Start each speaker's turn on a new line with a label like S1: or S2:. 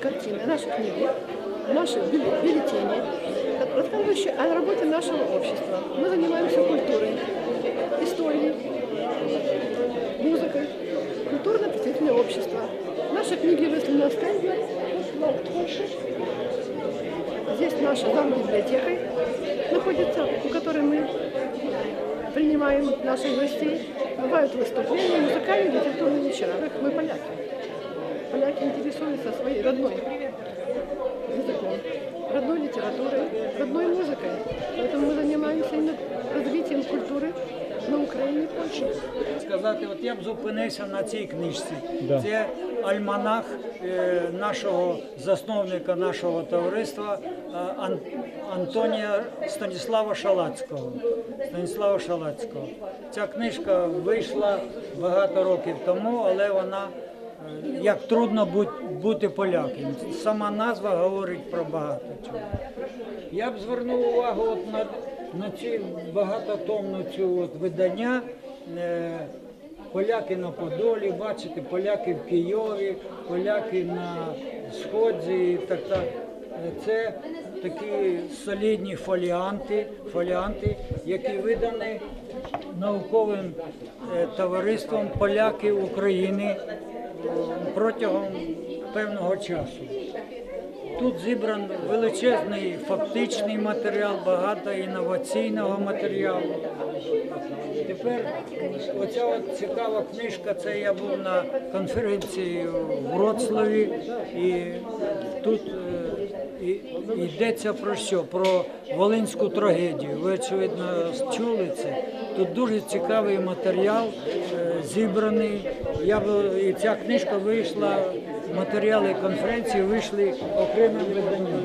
S1: картины, наши книги, наши бюлле- бюллетени, рассказывающие о работе нашего общества. Мы занимаемся культурой, историей, музыкой, культурно-просветительное общество. Наши книги вышли на стенде. Здесь наша зам-библиотека находится, у которой мы принимаем наших гостей. Бывают выступления, музыкальные, литературные вечера. Мы поляки. Поляки интересуются своей родной языком, родной литературой, родной музыкой. Поэтому мы занимаемся именно развитием культуры на Украине и Польше.
S2: сказати, от я б зупинився на цій книжці.
S3: Да.
S2: Це альманах е, нашого засновника нашого товариства е, Ан- Антонія Станіслава Шалацького. Станіслава Шалацького. Ця книжка вийшла багато років тому, але вона е, як трудно бути, поляком. Сама назва говорить про багато чого. Я б звернув увагу от на, на ці багатотомну цю от видання. Е, поляки на Подолі, бачите, поляки в Києві, поляки на Сході і так. Е, Це такі солідні фоліанти, фоліанти, які видані науковим е, товариством поляків України е, протягом певного часу. Тут зібран величезний фактичний матеріал, багато інноваційного матеріалу. Тепер оця от цікава книжка, це я був на конференції в Вроцлаві, і тут е, йдеться про що? Про Волинську трагедію. Ви очевидно чули це. Тут дуже цікавий матеріал е, зібраний. Я б- і ця книжка вийшла, матеріали конференції вийшли окремим виданням.